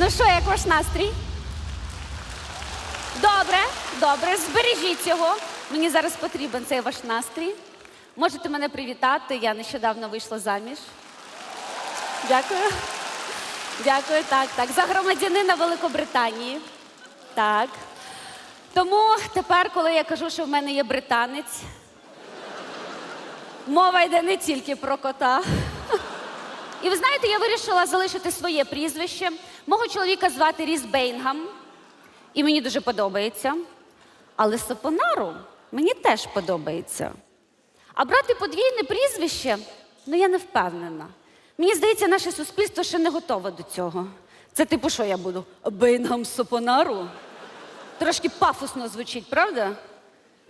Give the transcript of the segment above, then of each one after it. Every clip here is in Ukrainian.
Ну що, як ваш настрій? Добре, добре, збережіть його. Мені зараз потрібен цей ваш настрій. Можете мене привітати. Я нещодавно вийшла заміж. Дякую. Дякую, так, так. За громадянина Великобританії. Так. Тому тепер, коли я кажу, що в мене є британець, мова йде не тільки про кота. І ви знаєте, я вирішила залишити своє прізвище. Мого чоловіка звати Ріс Бейнгам, і мені дуже подобається. Але Сапонару мені теж подобається. А брати подвійне прізвище, ну я не впевнена. Мені здається, наше суспільство ще не готове до цього. Це типу, що я буду? Бейнгам Сапонару? Трошки пафосно звучить, правда?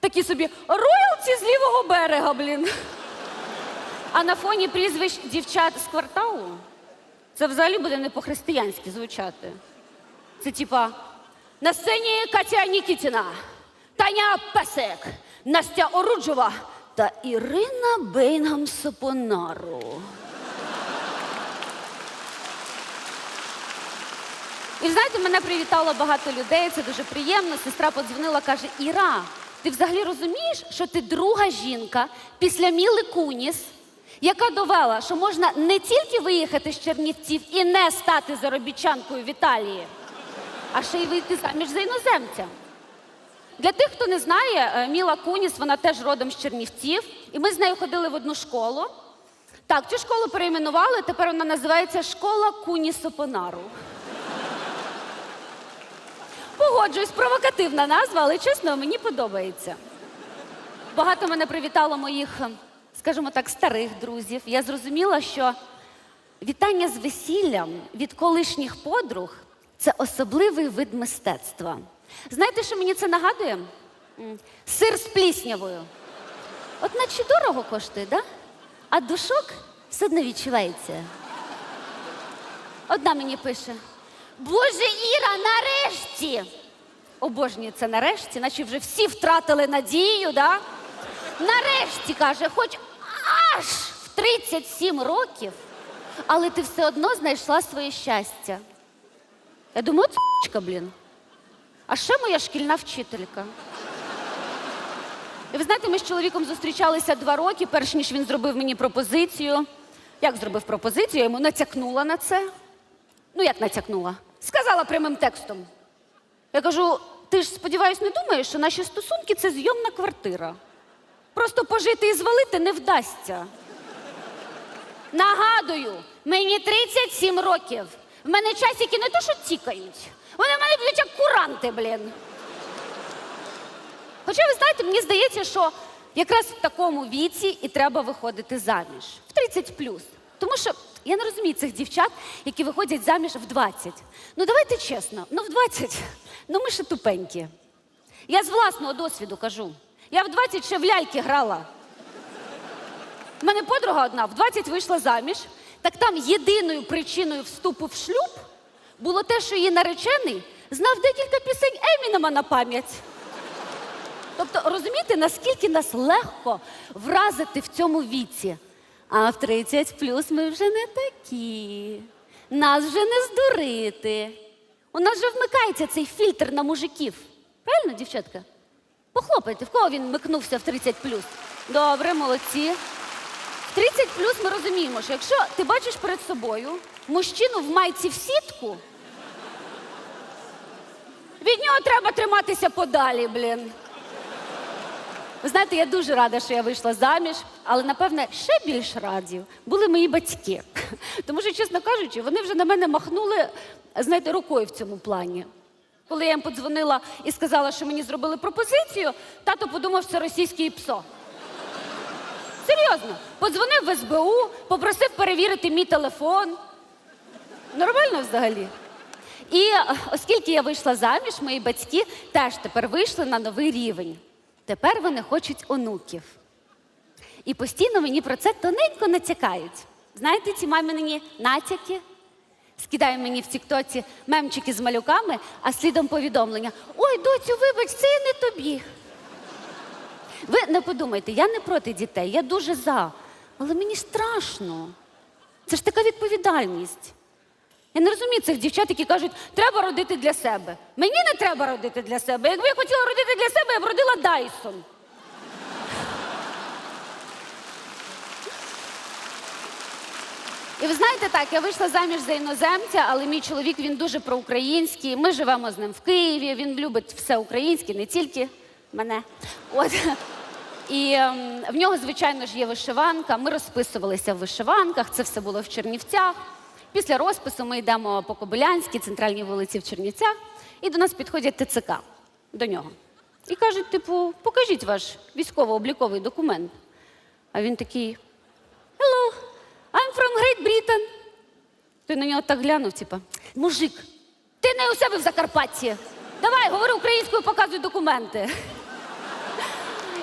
Такі собі роялці з лівого берега, блін. А на фоні прізвищ дівчат з кварталу це взагалі буде не по-християнськи звучати. Це типа на сцені Катя Нікітіна, Таня Песек, Настя Оруджова та Ірина Бейнгам Сапонару. І знаєте, мене привітало багато людей, це дуже приємно. Сестра подзвонила, каже: Іра, ти взагалі розумієш, що ти друга жінка після Міли Куніс, яка довела, що можна не тільки виїхати з Чернівців і не стати заробітчанкою в Італії, а ще й вийти заміж за іноземця. Для тих, хто не знає, е, Міла Куніс, вона теж родом з Чернівців, і ми з нею ходили в одну школу. Так, цю школу перейменували, тепер вона називається Школа Куні Сопонару. Погоджуюсь, провокативна назва, але чесно, мені подобається. Багато мене привітало моїх, е, скажімо так, старих друзів. Я зрозуміла, що вітання з весіллям від колишніх подруг це особливий вид мистецтва. Знаєте, що мені це нагадує? Сир з пліснявою. От наче дорого коштує, да? а душок все одно відчувається. Одна мені пише: Боже Іра, нарешті! Обожнюю це нарешті, наче вже всі втратили надію, да? Нарешті, каже, хоч аж в 37 років, але ти все одно знайшла своє щастя. Я думаю, це блін. А ще моя шкільна вчителька. І ви знаєте, ми з чоловіком зустрічалися два роки, перш ніж він зробив мені пропозицію. Як зробив пропозицію? Я йому натякнула на це. Ну, як натякнула? Сказала прямим текстом. Я кажу: ти ж, сподіваюсь, не думаєш, що наші стосунки це зйомна квартира. Просто пожити і звалити не вдасться. Нагадую, мені 37 років. В мене часики не то, що тікають. Вони в мене б'ють як куранти, блін. Хоча, ви знаєте, мені здається, що якраз в такому віці і треба виходити заміж. В 30 плюс. Тому що я не розумію цих дівчат, які виходять заміж в 20. Ну давайте чесно, ну в 20, ну ми ще тупенькі. Я з власного досвіду кажу. Я в 20 ще в ляльки грала. У мене подруга одна в 20 вийшла заміж, так там єдиною причиною вступу в шлюб було те, що її наречений знав декілька пісень Емінема на пам'ять. Тобто, розумієте, наскільки нас легко вразити в цьому віці? А в 30 плюс ми вже не такі. Нас вже не здурити. У нас вже вмикається цей фільтр на мужиків. Правильно, дівчатка? Похлопайте, в кого він вмикнувся в 30 плюс? Добре, молодці. В 30 плюс ми розуміємо, що якщо ти бачиш перед собою мужчину в майці в сітку, від нього треба триматися подалі, блін. Ви знаєте, я дуже рада, що я вийшла заміж, але напевне ще більш раді були мої батьки. Тому що, чесно кажучи, вони вже на мене махнули, знаєте, рукою в цьому плані. Коли я їм подзвонила і сказала, що мені зробили пропозицію, тато подумав, що це російський ПСО. Серйозно, подзвонив в СБУ, попросив перевірити мій телефон. Нормально взагалі. І е, оскільки я вийшла заміж, мої батьки теж тепер вийшли на новий рівень. Тепер вони хочуть онуків. І постійно мені про це тоненько натякають. Знаєте, ці мамині натяки? Скидає мені в Тіктоці мемчики з малюками, а слідом повідомлення: Ой, доцю, вибач, це я не тобі. Ви не подумайте, я не проти дітей, я дуже за. Але мені страшно. Це ж така відповідальність. Я не розумію цих дівчат, які кажуть, треба родити для себе. Мені не треба родити для себе. Якби я хотіла родити для себе, я б родила Дайсон. І ви знаєте так, я вийшла заміж за іноземця, але мій чоловік він дуже проукраїнський. Ми живемо з ним в Києві. Він любить все українське, не тільки мене. От. І ем, в нього, звичайно ж, є вишиванка. Ми розписувалися в вишиванках. Це все було в Чернівцях. Після розпису ми йдемо по Кобилянській, центральній вулиці в Чернівцях, і до нас підходять ТЦК до нього. І кажуть: типу, покажіть ваш військово-обліковий документ. А він такий: Great Britain. Ти на нього так глянув, типа, мужик, ти не у себе в Закарпатті. Давай, говори українською, показуй документи.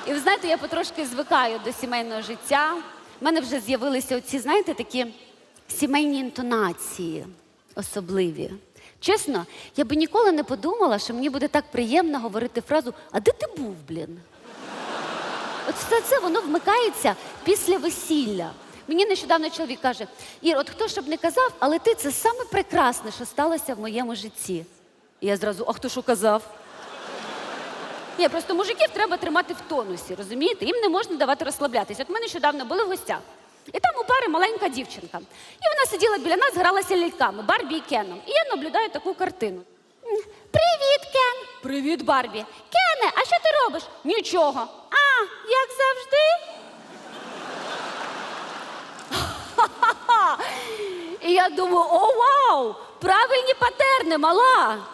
І ви знаєте, я потрошки звикаю до сімейного життя. У мене вже з'явилися оці, знаєте, такі сімейні інтонації особливі. Чесно, я би ніколи не подумала, що мені буде так приємно говорити фразу А де ти був, блін? От все це воно вмикається після весілля. Мені нещодавно чоловік каже: Ір, от хто щоб не казав, але ти це саме прекрасне, що сталося в моєму житті. І я зразу, а хто що казав? Ні, просто мужиків треба тримати в тонусі, розумієте? Їм не можна давати розслаблятися. От ми нещодавно були в гостях. І там у пари маленька дівчинка. І вона сиділа біля нас, гралася ляльками Барбі і Кеном. І я наблюдаю таку картину. Привіт, Кен! Привіт, Барбі. Кене, а що ти робиш? Нічого. А, як завжди. І я думаю, о, вау! Правильні патерни, мала.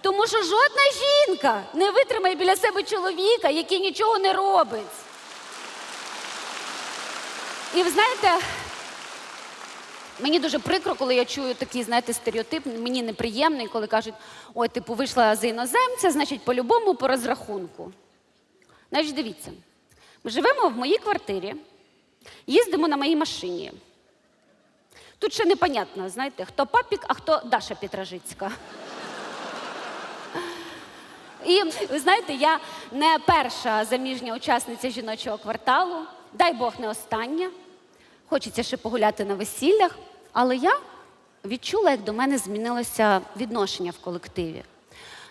Тому що жодна жінка не витримає біля себе чоловіка, який нічого не робить. І ви знаєте, мені дуже прикро, коли я чую такий, знаєте, стереотип, мені неприємний, коли кажуть, ой, типу, вийшла за іноземця, значить, по-любому по розрахунку. Значить, дивіться, ми живемо в моїй квартирі, їздимо на моїй машині. Тут ще непонятно, знаєте, хто папік, а хто Даша Петражицька. І ви знаєте, я не перша заміжня учасниця жіночого кварталу, дай Бог не остання. Хочеться ще погуляти на весіллях, але я відчула, як до мене змінилося відношення в колективі.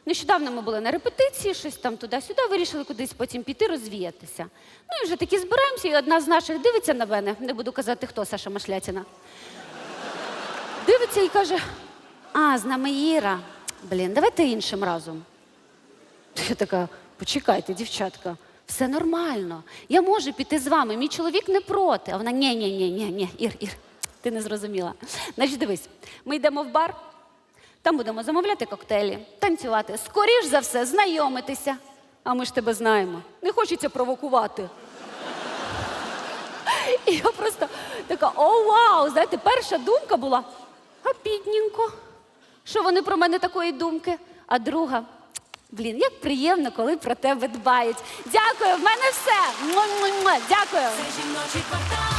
Нещодавно ми були на репетиції, щось там туди-сюди, вирішили кудись потім піти розвіятися. Ну і вже таки збираємося, і одна з наших дивиться на мене, не буду казати, хто Саша Машлятіна. Дивиться і каже: А, з нами Іра. Блін, давайте іншим разом. Я така, почекайте, дівчатка, все нормально. Я можу піти з вами. Мій чоловік не проти. А вона ні, ні, ні, ні, ні, Ір, Ір, ти не зрозуміла. Значить, дивись, ми йдемо в бар, там будемо замовляти коктейлі, танцювати, скоріш за все, знайомитися. А ми ж тебе знаємо. Не хочеться провокувати. І я просто така: о, вау! Знаєте, перша думка була а бідненько. Що вони про мене такої думки? А друга, блін, як приємно, коли про тебе дбають. Дякую, в мене все. Дякую. Це жіночий квартал.